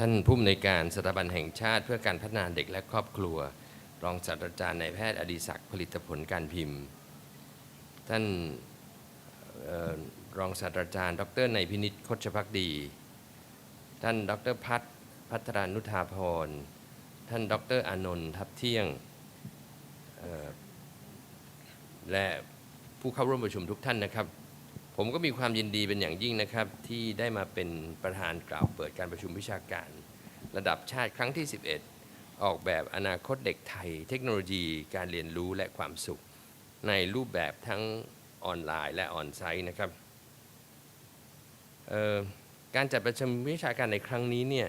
ท่านผู้อำนวยการสถาบันแห่งชาติ เพื่อการพัฒนาเด็กและครอบครัว รองศาสตราจารย์นายแพทย์อดีศักดิ์ผลิตผลการพิมพ์ ท่านออรองศาสตราจารย์ ดรในยพินิจคชพักดี ท่านดรพัฒน์พัฒรานุธาพร ท่านดรอานนท์ทับเที่ยง และผู้เข้าร่วมประชุมทุกท่านนะครับ ผมก็มีความยินดีเป็นอย่างยิ่งนะครับ ที่ได้มาเป็นประธานกล่าวเปิดการประชุมวิชาการ ระดับชาติครั้งที่ 11 ออกแบบอนาคตเด็กไทย เทคโนโลยี การเรียนรู้และความสุข ในรูปแบบทั้งออนไลน์และออนไซต์นะครับการจัดประชุมวิชาการในครั้งนี้เนี่ย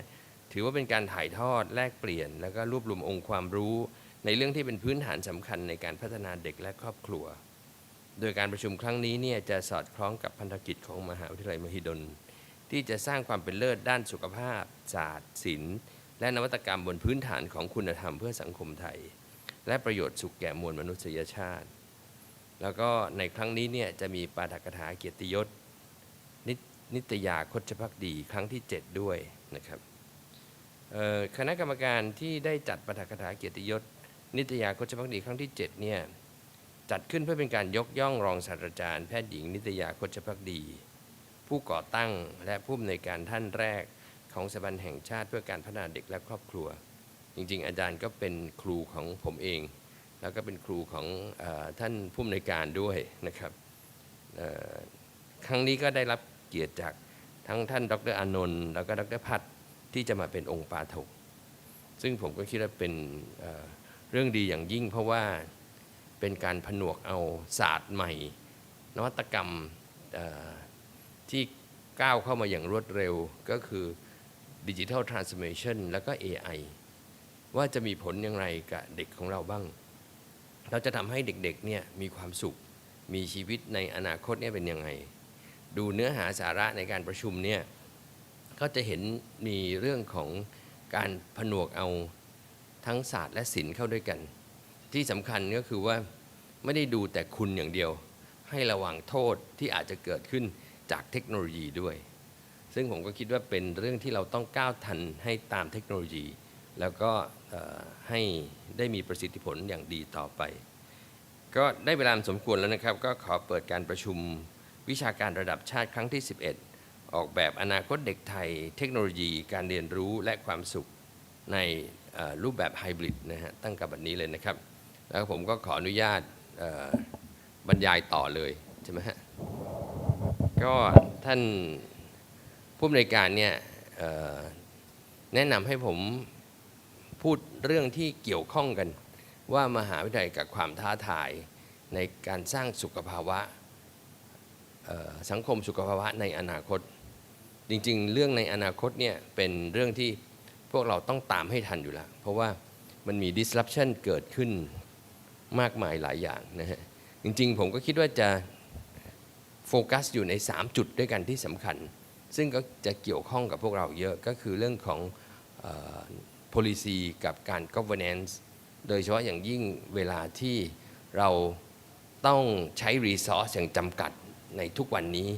ถือว่าเป็นการถ่ายทอดแลกเปลี่ยน แล้วก็รวบรวมองค์ความรู้ ในเรื่องที่เป็นพื้นฐานสำคัญในการพัฒนาเด็กและครอบครัว โดยการประชุมครั้งนี้เนี่ยจะสอดคล้องกับพันธกิจของมหาวิทยาลัยมหิดล ที่จะสร้างความเป็นเลิศด้านสุขภาพศาสตร์ศิลป์ และนวัตกรรมบนพื้นฐานของคุณธรรมเพื่อสังคมไทย และประโยชน์สุขแก่มวลมนุษยชาติ แล้วก็ในครั้งนี้เนี่ยจะมีปาฐกถาเกียรติยศนนิตยาคชพักดีครั้งที่ 7 ด้วยนะครับคณะกรรมการที่ได้จัดปาฐกถาเกียรติยศนิตยาคชพักดีครั้งที่7เนี่ย จัดขึ้นเพื่อเป็นการยกย่องรองศาสตราจารย์แพทย์หญิงนิตยาคชพักดี ผู้ก่อตั้งและผู้อำนวยการท่านแรกของสถาบันแห่งชาติเพื่อการพัฒนาเด็กและครอบครัว จริง ๆ อาจารย์ก็เป็นครูของผมเอง แล้วก็เป็นครูของอท่านผู้อำนวยการด้วยนะครับครั้งนี้ก็ได้รับเกียรติจากทั้งท่านดรอานนท์แล้วก็ดรพัฒน์ที่จะมาเป็นองค์ปาถกซึ่งผมก็คิดว่าเป็นเรื่องดีอย่างยิ่งเพราะว่า เป็นการผนวกเอาศาสตร์ใหม่ นวัตกรรมที่ก้าวเข้ามาอย่างรวดเร็วก็คือดิจิทัลทรานส์ m มชันแล้วก็ AI ว่าจะมีผลอย่างไรกับเด็กของเราบ้าง เราจะทำให้เด็กๆเนี่ยมีความสุข มีชีวิตในอนาคตเนี่ยเป็นยังไง ดูเนื้อหาสาระในการประชุมเนี่ยก็จะเห็นมีเรื่องของการผนวกเอาทั้งศาสตร์และศิลป์เข้าด้วยกัน ที่สำคัญก็คือว่าไม่ได้ดูแต่คุณอย่างเดียว ให้ระวังโทษที่อาจจะเกิดขึ้นจากเทคโนโลยีด้วย ซึ่งผมก็คิดว่าเป็นเรื่องที่เราต้องก้าวทันให้ตามเทคโนโลยี แล้วก็ให้ได้มีประสิทธิผลอย่างดีต่อไป ก็ได้เวลาสมควรแล้วนะครับ ก็ขอเปิดการประชุมวิชาการระดับชาติครั้งที่ 11 ออกแบบอนาคตเด็กไทย เทคโนโลยี การเรียนรู้และความสุขในรูปแบบไฮบริดนะฮะตั้งกับบันนี้เลยนะครับ แล้วผมก็ขออนุญาตบรรยายต่อเลยใช่ไหมฮะก็ท่านผู้อำนวยการเนี่ยแนะนำให้ผมพูดเรื่องที่เกี่ยวข้องกัน ว่ามหาวิทยาลัยกับความท้าทายในการสร้างสุขภาวะสังคมสุขภาวะในอนาคต จริงๆ เรื่องในอนาคตเนี่ยเป็นเรื่องที่พวกเราต้องตามให้ทันอยู่แล้ว เพราะว่ามันมี disruption เกิดขึ้น มากมายหลายอย่างนะฮะจริงๆ ผมก็คิดว่าจะโฟกัสอยู่ใน 3 จุดด้วยกันที่สำคัญ ซึ่งก็จะเกี่ยวข้องกับพวกเราเยอะก็คือเรื่องของออ policy กับการ governance โดยเฉพาะอย่างยิ่งเวลาที่เราต้องใช้ resource อย่างจำกัดในทุกวันนี้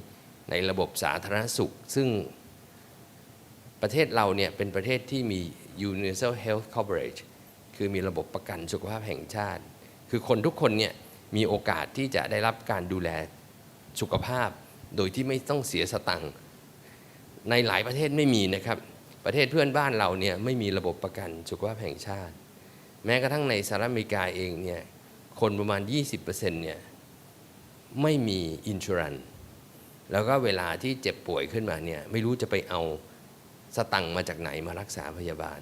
ในระบบสาธารณสุข ซึ่งประเทศเราเนี่ยเป็นประเทศที่มี universal health coverage คือมีระบบประกันสุขภาพแห่งชาติ คือคนทุกคนเนี่ยมีโอกาสที่จะได้รับการดูแลสุขภาพ โดยที่ไม่ต้องเสียสตังค์ในหลายประเทศไม่มีนะครับ ประเทศเพื่อนบ้านเราเนี่ยไม่มีระบบประกันสุขภาพแห่งชาติ แม้กระทั่งในสหรัฐอเมริกาเองเนี่ยคนประมาณ 20%เนี่ยไม่มีอินชูรันแล้วก็เวลาที่เจ็บป่วยขึ้นมาเนี่ยไม่รู้จะไปเอาสตังค์มาจากไหนมารักษาพยาบาล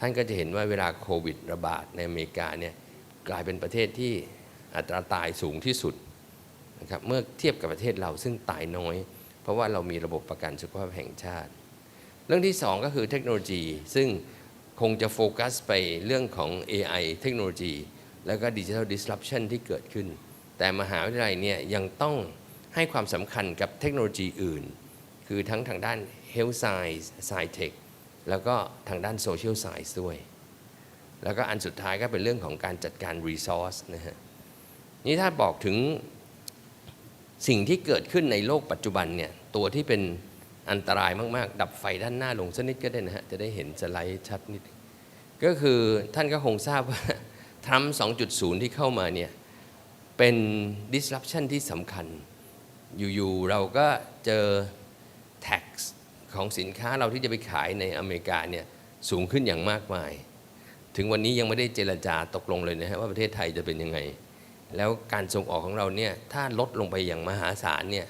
ท่านก็จะเห็นว่าเวลาโควิดระบาดในอเมริกาเนี่ย กลายเป็นประเทศที่อัตราตายสูงที่สุดนะครับเมื่อเทียบกับประเทศเราซึ่งตายน้อย เพราะว่าเรามีระบบประกันสุขภาพแห่งชาติ เรื่องที่สองก็คือเทคโนโลยี ซึ่งคงจะโฟกัสไปเรื่องของ AI เทคโนโลยี แล้วก็ดิจิทัล disruption ที่เกิดขึ้น แต่มหาวิทยาลัยเนี่ยยังต้องให้ความสำคัญกับเทคโนโลยีอื่น คือทั้งทางด้าน health science science tech แล้วก็ทางด้าน social science ด้วย แล้วก็อันสุดท้ายก็เป็นเรื่องของการจัดการ resource นะฮะนี่ถ้าบอกถึงสิ่งที่เกิดขึ้นในโลกปัจจุบันเนี่ยตัวที่เป็นอันตรายมาก ๆ ดับไฟด้านหน้าลงสักนิดก็ได้นะฮะจะได้เห็นสไลด์ชัดนิด ก็คือท่านก็คงทราบว่าทรัมป์2.0 ที่เข้ามาเนี่ยเป็น disruption ที่สำคัญ อยู่ ๆ เราก็เจอ tax ของสินค้าเราที่จะไปขายในอเมริกาเนี่ยสูงขึ้นอย่างมากมาย ถึงวันนี้ยังไม่ได้เจรจาตกลงเลยนะฮะว่าประเทศไทยจะเป็นยังไง แล้วการส่งออกของเราเนี่ยถ้าลดลงไปอย่างมหาศาลเนี่ย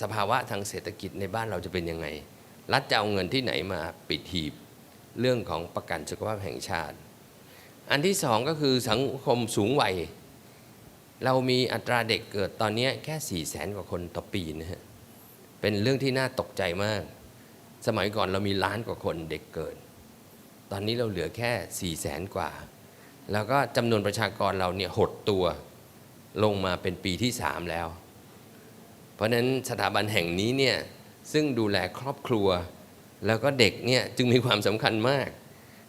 สภาวะทางเศรษฐกิจในบ้านเราจะเป็นยังไง รัฐจะเอาเงินที่ไหนมาปิดหีบเรื่องของประกันสุขภาพแห่งชาติ อันที่สองก็คือสังคมสูงวัย เรามีอัตราเด็กเกิดตอนนี้แค่4ี่แสนกว่าคนต่อปีนะฮะ เป็นเรื่องที่น่าตกใจมาก สมัยก่อนเรามีล้านกว่าคนเด็กเกิด ตอนนี้เราเหลือแค่4ี่แสนกว่า แล้วก็จำนวนประชากรเราเนี่ยหดตัวลงมาเป็นปีที่ 3 แล้ว เพราะฉะนั้นสถาบันแห่งนี้เนี่ยซึ่งดูแลครอบครัว แล้วก็เด็กเนี่ยจึงมีความสำคัญมาก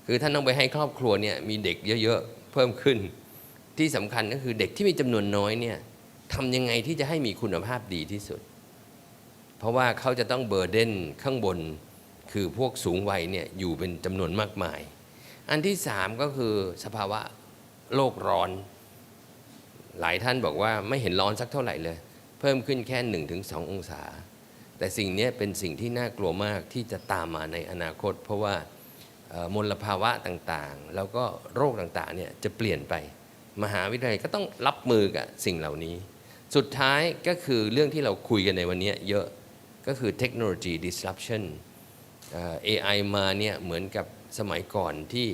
คือท่านต้องไปให้ครอบครัวเนี่ยมีเด็กเยอะๆ เพิ่มขึ้น ที่สำคัญก็คือเด็กที่มีจำนวนน้อยเนี่ยทำยังไงที่จะให้มีคุณภาพดีที่สุด เพราะว่าเขาจะต้องเบอร์เดนข้างบน คือพวกสูงวัยเนี่ยอยู่เป็นจำนวนมากมาย อันที่สามก็คือสภาวะโลกร้อน หลายท่านบอกว่าไม่เห็นร้อนสักเท่าไหร่เลย เพิ่มขึ้นแค่1นถึงสององศา แต่สิ่งนี้เป็นสิ่งที่น่ากลัวมากที่จะตามมาในอนาคต เพราะว่ามลภาวะต่างๆ แล้วก็โรคต่างๆเนี่ยจะเปลี่ยนไปมหาวิทยาลัยก็ต้องรับมือกับสิ่งเหล่านี้ สุดท้ายก็คือเรื่องที่เราคุยกันในวันนี้เยอะก็คือเทคโนโลยี disruption AI มาเนี่ยเหมือนกับสมัยก่อนที่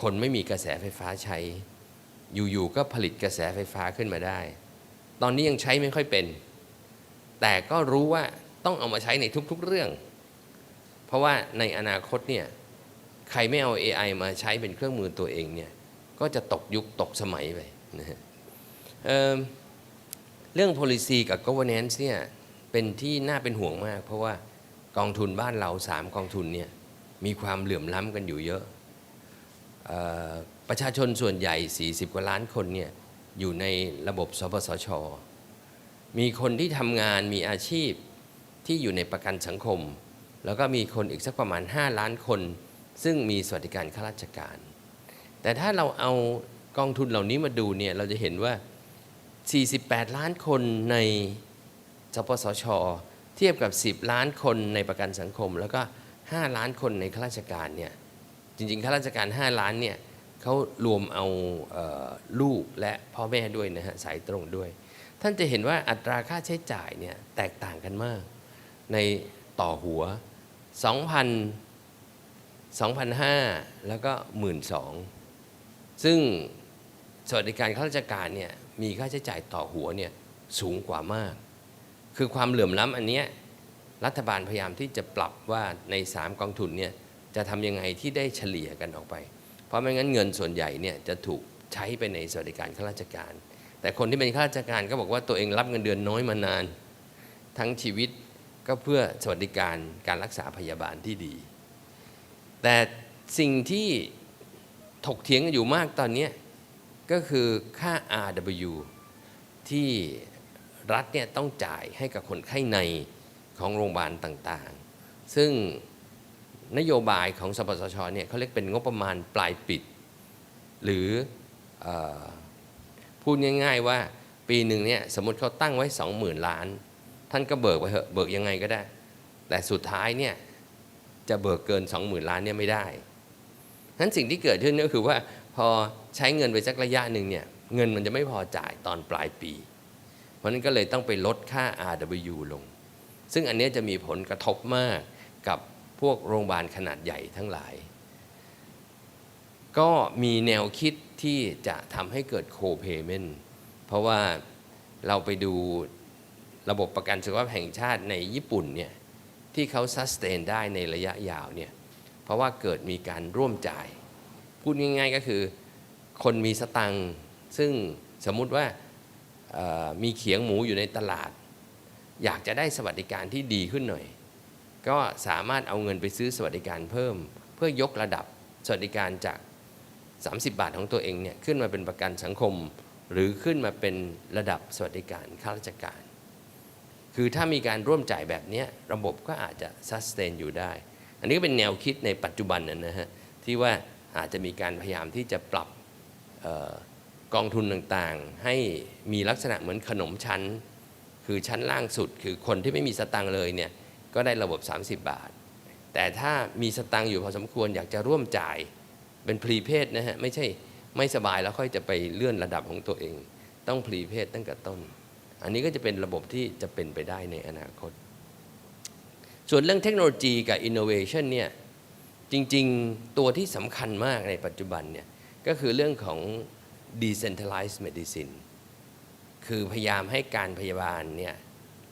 คนไม่มีกระแสไฟฟ้าใช้ อยู่ๆก็ผลิตกระแสไฟฟ้าขึ้นมาได้ ตอนนี้ยังใช้ไม่ค่อยเป็น แต่ก็รู้ว่าต้องเอามาใช้ในทุกๆเรื่อง เพราะว่าในอนาคตเนี่ยใครไม่เอา AI มาใช้เป็นเครื่องมือตัวเองเนี่ยก็จะตกยุคตกสมัยไปนะเเรื่อง policy กับ governance เนี่ยเป็นที่น่าเป็นห่วงมาก เพราะว่า กองทุนบ้านเราสามกองทุนเนี่ยมีความเหลื่อมล้ำกันอยู่เยอะออประชาชนส่วนใหญ่ 40 กว่าล้านคนเนี่ยอยู่ในระบบสปสช มีคนที่ทำงานมีอาชีพที่อยู่ในประกันสังคม แล้วก็มีคนอีกสักประมาณ 5 ล้านคน ซึ่งมีสวัสดิการข้าราชการ แต่ถ้าเราเอากองทุนเหล่านี้มาดูเนี่ยเราจะเห็นว่า 48 ล้านคนในสปสช เทียบกับ 10 ล้านคนในประกันสังคม แล้วก็ 5 ล้านคนในข้าราชการเนี่ยจริงๆข้าราชการ 5 ล้านเนี่ยเขารวมเอาเออลูกและพ่อแม่ด้วยนะฮะสายตรงด้วย ท่านจะเห็นว่าอัตราค่าใช้จ่ายเนี่ยแตกต่างกันมากในต่อหัว 2,000 2,500แล้วก็ 12,000 ซึ่งสวัสดิการข้าราชการเนี่ยมีค่าใช้จ่ายต่อหัวเนี่ยสูงกว่ามาก คือความเหลื่อมล้ำอันนี้รัฐบาลพยายามที่จะปรับว่าใน 3 กองทุนเนี่ยจะทำยังไงที่ได้เฉลี่ยกันออกไป เพราะไม่งั้นเงินส่วนใหญ่เนี่ยจะถูกใช้ไปในสวัสดิการข้าราชการ แต่คนที่เป็นข้าราชการก็บอกว่าตัวเองรับเงินเดือนน้อยมานาน ทั้งชีวิตก็เพื่อสวัสดิการการรักษาพยาบาลที่ดี แต่สิ่งที่ถกเถียงกันอยู่มากตอนนี้ก็คือค่า RW ที่ รัฐเนี่ยต้องจ่ายให้กับคนไข้ในของโรงพยาบาลต่างๆ ซึ่งนโยบายของสปสชเนี่ยเขาเรียกเป็นงบประมาณปลายปิด หรือออพูดง่าย ๆว่าปีหนึ่งเนี่ยสมมติเขาตั้งไว้ 20,000 ล้าน ท่านก็เบิกไปเถอะเบิกยังไงก็ได้ แต่สุดท้ายเนี่ยจะเบิกเกิน 20,000 ล้านเนี่ยไม่ได้นั้นสิ่งที่เกิดขึ้นก็คือว่าพอใช้เงินไปสักระยะหนึ่งเนี่ยเงินมันจะไม่พอจ่ายตอนปลายปี เพราะนั้นก็เลยต้องไปลดค่า RW ลง ซึ่งอันนี้จะมีผลกระทบมากกับพวกโรงพยาบาลขนาดใหญ่ทั้งหลาย ก็มีแนวคิดที่จะทำให้เกิดโคเพเมนเพราะว่าเราไปดูระบบประกันสุขภาพแห่งชาติในญี่ปุ่นเนี่ยที่เขาซัสเตนได้ในระยะยาวเนี่ยเพราะว่าเกิดมีการร่วมจ่าย พูดง่ายๆก็คือ คนมีสตังค์ซึ่งสมมุติว่า มีเขียงหมูอยู่ในตลาด อยากจะได้สวัสดิการที่ดีขึ้นหน่อย ก็สามารถเอาเงินไปซื้อสวัสดิการเพิ่ม เพื่อยกระดับสวัสดิการจาก 30 บาทของตัวเองเนี่ยขึ้นมาเป็นประกันสังคม หรือขึ้นมาเป็นระดับสวัสดิการข้าราชการ คือถ้ามีการร่วมจ่ายแบบนี้ระบบก็อาจจะซัสเตนอยู่ได้ อันนี้ก็เป็นแนวคิดในปัจจุบันนะนะฮะที่ว่าอาจจะมีการพยายามที่จะปรับ กองทุนต่างๆ ให้มีลักษณะเหมือนขนมชั้น คือชั้นล่างสุด คือคนที่ไม่มีสตังค์เลยเนี่ยก็ได้ระบบ 30 บาท แต่ถ้ามีสตังค์อยู่พอสมควรอยากจะร่วมจ่ายเป็นพรีเพดนะฮะไม่ใช่ไม่สบายแล้วค่อยจะไปเลื่อนระดับของตัวเอง ต้องพรีเพดตั้งแต่ต้น อันนี้ก็จะเป็นระบบที่จะเป็นไปได้ในอนาคต ส่วนเรื่องเทคโนโลยีกับ innovation เนี่ยจริงๆ ตัวที่สำคัญมากในปัจจุบันเนี่ยก็คือเรื่องของ decentralized medicine คือพยายามให้การพยาบาลเนี่ย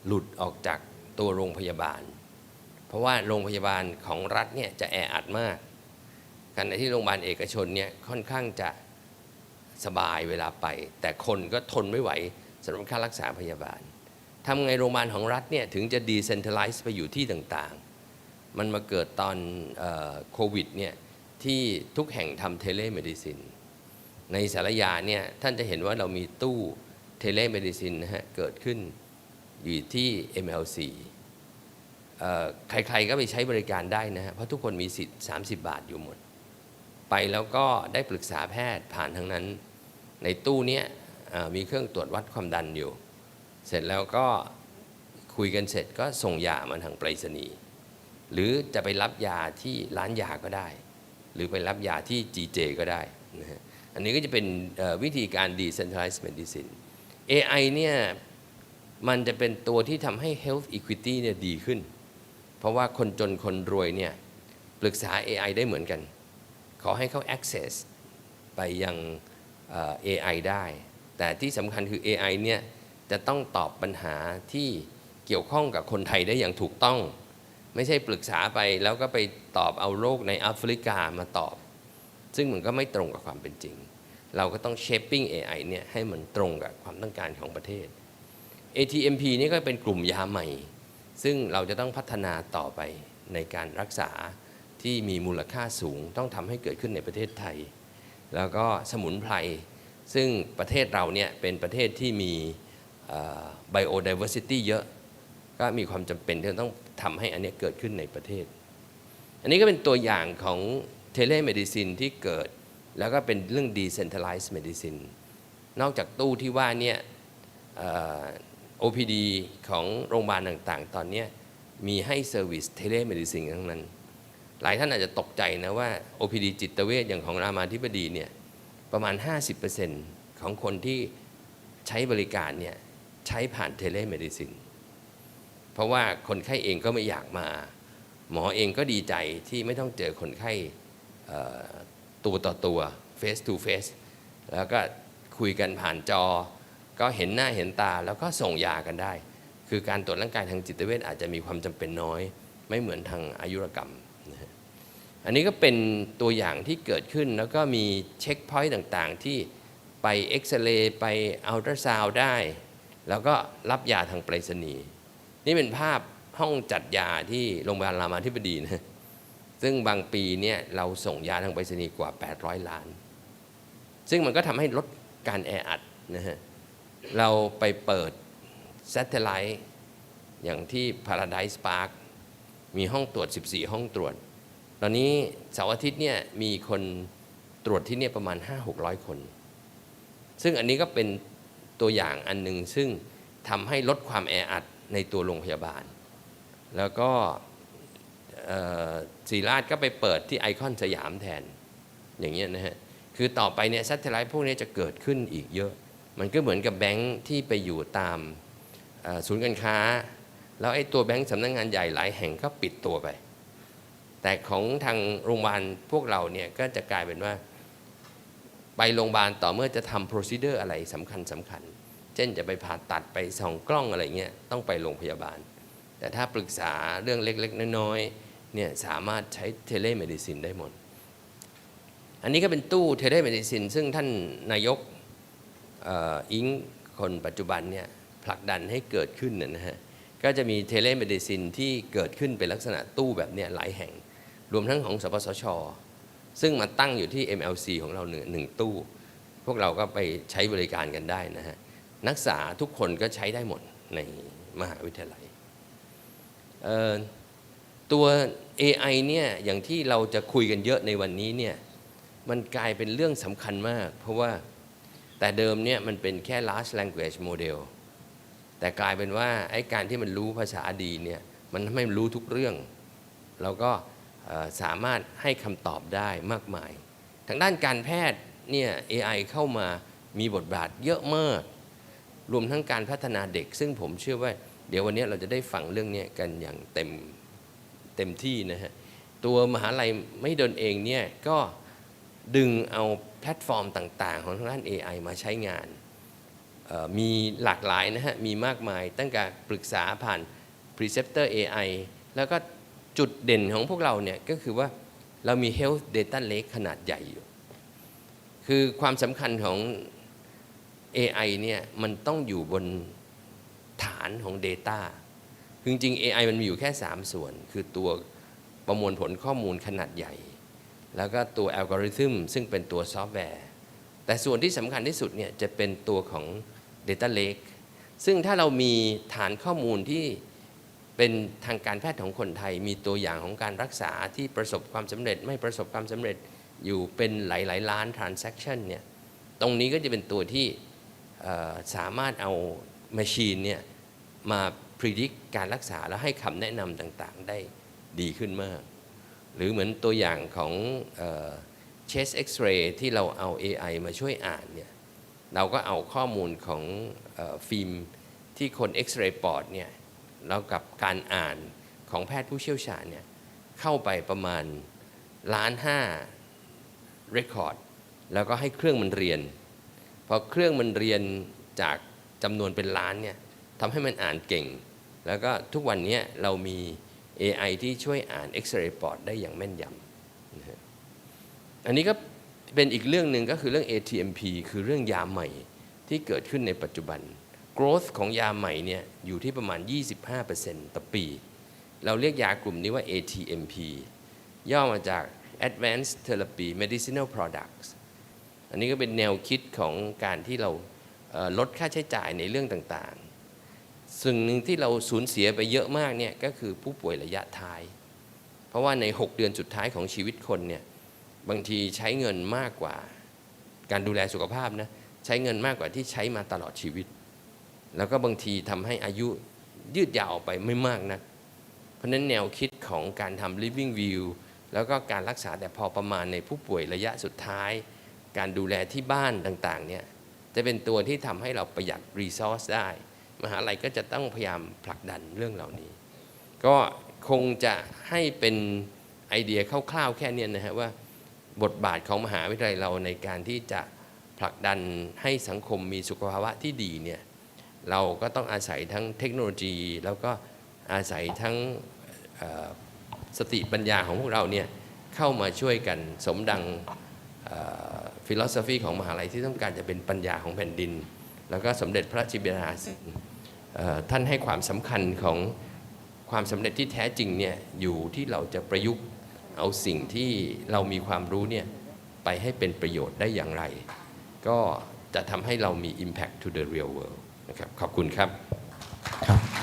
หลุดออกจากตัวโรงพยาบาล เพราะว่าโรงพยาบาลของรัฐเนี่ยจะแออัดมากขณะที่โรงพยาบาลเอกชนเนี่ยค่อนข้างจะสบายเวลาไป แต่คนก็ทนไม่ไหวสำหรับค่ารักษาพยาบาลทำไงโรงพยาบาลของรัฐเนี่ยถึงจะ decentralize ไปอยู่ที่ต่างๆ มันมาเกิดตอนโควิดเนี่ยที่ทุกแห่งทำเทเลเมดิซิน ในสารยาเนี่ยท่านจะเห็นว่าเรามีตู้เทเลเมดิซินนะฮะเกิดขึ้นอยู่ที่ MLC ใครๆก็ไปใช้บริการได้นะฮะเพราะทุกคนมีสิทธิ์ 30 บาทอยู่หมด ไปแล้วก็ได้ปรึกษาแพทย์ผ่านทั้งนั้น ในตู้เนี้ยมีเครื่องตรวจวัดความดันอยู่ เสร็จแล้วก็คุยกันเสร็จก็ส่งยามาทางไปรษณีย์หรือจะไปรับยาที่ร้านยาก็ได้ หรือไปรับยาที่ GJ ก็ได้นะฮะ อันนี้ก็จะเป็นวิธีการ decentralized medicine AI เนี่ยมันจะเป็นตัวที่ทำให้ health equity เนี่ยดีขึ้น เพราะว่าคนจนคนรวยเนี่ยปรึกษา AI ได้เหมือนกัน ขอให้เขา access ไปยัง AI ได้ แต่ที่สำคัญคือ AI เนี่ยจะต้องตอบปัญหาที่เกี่ยวข้องกับคนไทยได้อย่างถูกต้อง ไม่ใช่ปรึกษาไปแล้วก็ไปตอบเอาโรคในแอฟริกามาตอบ ซึ่งมันก็ไม่ตรงกับความเป็นจริง เราก็ต้อง shaping AI เนี่ยให้มันตรงกับความต้องการของประเทศ ATMP นี่ก็เป็นกลุ่มยาใหม่ ซึ่งเราจะต้องพัฒนาต่อไปในการรักษาที่มีมูลค่าสูงต้องทำให้เกิดขึ้นในประเทศไทย แล้วก็สมุนไพรซึ่งประเทศเราเนี่ยเป็นประเทศที่มีเอ่อ biodiversity เยอะ ก็มีความจำเป็นที่จะต้องทำให้อันนี้เกิดขึ้นในประเทศ อันนี้ก็เป็นตัวอย่างของ เทเลเมดิซินที่เกิด แล้วก็เป็นเรื่อง decentralized medicine นอกจากตู้ที่ว่าเนี่ย OPD ของโรงพยาบาลต่างๆ ตอนนี้มีให้เซอร์วิสเทเลเมดิซินทั้งนั้น หลายท่านอาจจะตกใจนะว่า OPD จิตเวชอย่างของรามาธิบดีเนี่ยประมาณ 50%ของคนที่ใช้บริการเนี่ยใช้ผ่านเทเลเมดิซิน เพราะว่าคนไข้เองก็ไม่อยากมา หมอเองก็ดีใจที่ไม่ต้องเจอคนไข้ ตัวต่อตัว face to face แล้วก็คุยกันผ่านจอ ก็เห็นหน้าเห็นตาแล้วก็ส่งยากันได้ คือการตรวจร่างกายทางจิตเวชอาจจะมีความจำเป็นน้อย ไม่เหมือนทางอายุรกรรม อันนี้ก็เป็นตัวอย่างที่เกิดขึ้นแล้วก็มีเช็คพอยต์ต่างๆ ที่ไปเอ็กซเรย์ไปอัลตราซาวได้ แล้วก็รับยาทางไปรษณีย์นี่เป็นภาพห้องจัดยาที่โรงพยาบาลรามาธิบดีนะ ซึ่งบางปีเนี่ยเราส่งยาทางไปรษณีย์กว่า 800 ล้าน ซึ่งมันก็ทำให้ลดการแออัดนะฮะเราไปเปิด Satellite อย่างที่ Paradise Park มีห้องตรวจ 14 ห้องตรวจ ตอนนี้เสาร์อาทิตย์เนี่ยมีคนตรวจที่เนี่ยประมาณ 5-600 คน ซึ่งอันนี้ก็เป็นตัวอย่างอันหนึ่งซึ่งทำให้ลดความแออัดในตัวโรงพยาบาล แล้วก็ ศรีราชก็ไปเปิดที่ไอคอนสยามแทนอย่างเงี้ยนะฮะคือต่อไปเนี่ย Satellite พวกนี้จะเกิดขึ้นอีกเยอะ มันก็เหมือนกับแบงค์ที่ไปอยู่ตามศูนย์การค้า แล้วไอ้ตัวแบงค์สำนักงงานใหญ่หลายแห่งก็ปิดตัวไป แต่ของทางโรงพยาบาลพวกเราเนี่ยก็จะกลายเป็นว่า ไปโรงพยาบาลต่อเมื่อจะทำ procedure อะไรสำคัญสำคัญ เช่นจะไปผ่าตัดไปส่องกล้องอะไรเงี้ยต้องไปโรงพยาบาล แต่ถ้าปรึกษาเรื่องเล็กๆน้อยๆ เนี่ยสามารถใช้เทเลเมดิซินได้หมด อันนี้ก็เป็นตู้เทเลเมดิซิน ซึ่งท่านนายกอ,อิงคนปัจจุบันเนี่ยผลักดันให้เกิดขึ้นนะนะฮะ ก็จะมีเทเลเมดิซินที่เกิดขึ้นเป็นลักษณะตู้แบบเนี้ยหลายแห่ง รวมทั้งของสปสช ซึ่งมาตั้งอยู่ที่ MLC ของเราหนึ่งงตู้ พวกเราก็ไปใช้บริการกันได้นะฮะ นักศึกษาทุกคนก็ใช้ได้หมดในมหาวิทยาลัยเอ่อ ตัว AI เนี่ยอย่างที่เราจะคุยกันเยอะในวันนี้เนี่ยมันกลายเป็นเรื่องสำคัญมาก เพราะว่าแต่เดิมเนี่ยมันเป็นแค่ large language model แต่กลายเป็นว่าไอ้การที่มันรู้ภาษาดีเนี่ยมันทำให้มันรู้ทุกเรื่อง เราก็สามารถให้คำตอบได้มากมาย ทางด้านการแพทย์เนี่ย AI เข้ามามีบทบาทเยอะมาก รวมทั้งการพัฒนาเด็ก ซึ่งผมเชื่อว่า เดี๋ยววันนี้เราจะได้ฟังเรื่องนี้กันอย่างเต็ม เต็มที่นะฮะตัวมหาลัยไม่ดนเองเนี่ยก็ดึงเอาแพลตฟอร์มต่างๆ ของทางด้าน AI มาใช้งาน มีหลากหลายนะฮะ มีมากมาย ตั้งแต่ปรึกษาผ่าน Preceptor AI แล้วก็จุดเด่นของพวกเราเนี่ยก็คือว่าเรามี Health Data Lake ขนาดใหญ่อยู่ คือความสำคัญของ AI เนี่ยมันต้องอยู่บนฐานของ Data คือจริงๆ AI มันมีอยู่แค่ 3 ส่วน คือตัวประมวลผลข้อมูลขนาดใหญ่ แล้วก็ตัวอัลกอริทึมซึ่งเป็นตัวซอฟต์แวร์ แต่ส่วนที่สำคัญที่สุดเนี่ยจะเป็นตัวของ Data Lake ซึ่งถ้าเรามีฐานข้อมูลที่เป็นทางการแพทย์ของคนไทย มีตัวอย่างของการรักษาที่ประสบความสำเร็จ ไม่ประสบความสำเร็จอยู่เป็นหลาย ๆ ล้าน transaction เนี่ยตรงนี้ก็จะเป็นตัวที่สามารถเอา machine เนี่ยมา predict การรักษาแล้วให้คำแนะนำต่างๆ ได้ดีขึ้นมาก หรือเหมือนตัวอย่างของเอ่อ chest x-ray ที่เราเอา AI มาช่วยอ่านเนี่ยเราก็เอาข้อมูลของฟิล์มที่คนเอ็กซเรย์ปอดเนี่ยแล้วกับการอ่านของแพทย์ผู้เชี่ยวชาญเนี่ยเข้าไปประมาณล้านห้าเรคคอร์ดแล้วก็ให้เครื่องมันเรียน พอเครื่องมันเรียนจากจำนวนเป็นล้านเนี่ยทำให้มันอ่านเก่ง แล้วก็ทุกวันนี้เรามี AI ที่ช่วยอ่านเอ็กซเรย์ปอดได้อย่างแม่นยำนะฮะอันนี้ก็เป็นอีกเรื่องหนึ่งก็คือเรื่อง ATMP คือเรื่องยาใหม่ที่เกิดขึ้นในปัจจุบัน growth ของยาใหม่เนี่ยอยู่ที่ประมาณ 25%ต่อปี เราเรียกยากลุ่มนี้ว่า ATMP ย่อมาจาก Advanced Therapy Medicinal Products อันนี้ก็เป็นแนวคิดของการที่เราลดค่าใช้จ่ายในเรื่องต่าง สิ่งหนึ่งที่เราสูญเสียไปเยอะมากเนี่ยก็คือผู้ป่วยระยะท้าย เพราะว่าใน 6 เดือนสุดท้ายของชีวิตคนเนี่ยบางทีใช้เงินมากกว่า การดูแลสุขภาพนะใช้เงินมากกว่าที่ใช้มาตลอดชีวิต แล้วก็บางทีทำให้อายุยืดยาวออกไปไม่มากนะเพราะฉะนั้นแนวคิดของการทำ living view แล้วก็การรักษาแต่พอประมาณในผู้ป่วยระยะสุดท้าย การดูแลที่บ้านต่างๆเนี่ยจะเป็นตัวที่ทำให้เราประหยัด resource ได้ มหาลัยก็จะต้องพยายามผลักดันเรื่องเหล่านี้ ก็คงจะให้เป็นไอเดียคร่าวๆแค่นี้นะฮะว่าบทบาทของมหาวิทยาลัยเราในการที่จะผลักดันให้สังคมมีสุขภาวะที่ดีเนี่ยเราก็ต้องอาศัยทั้งเทคโนโลยี แล้วก็อาศัยทั้งสติปัญญาของพวกเราเนี่ยเข้ามาช่วยกันสมดังฟิโลโซฟีของมหาลัยที่ต้องการจะเป็นปัญญาของแผ่นดิน แล้วก็สมเด็จพระจิบิดาสิงท่านให้ความสำคัญของความสำเร็จที่แท้จริงเนี่ยอยู่ที่เราจะประยุกต์เอาสิ่งที่เรามีความรู้เนี่ยไปให้เป็นประโยชน์ได้อย่างไร ก็จะทำให้เรามี impact to the real world นะครับ ขอบคุณครับครับ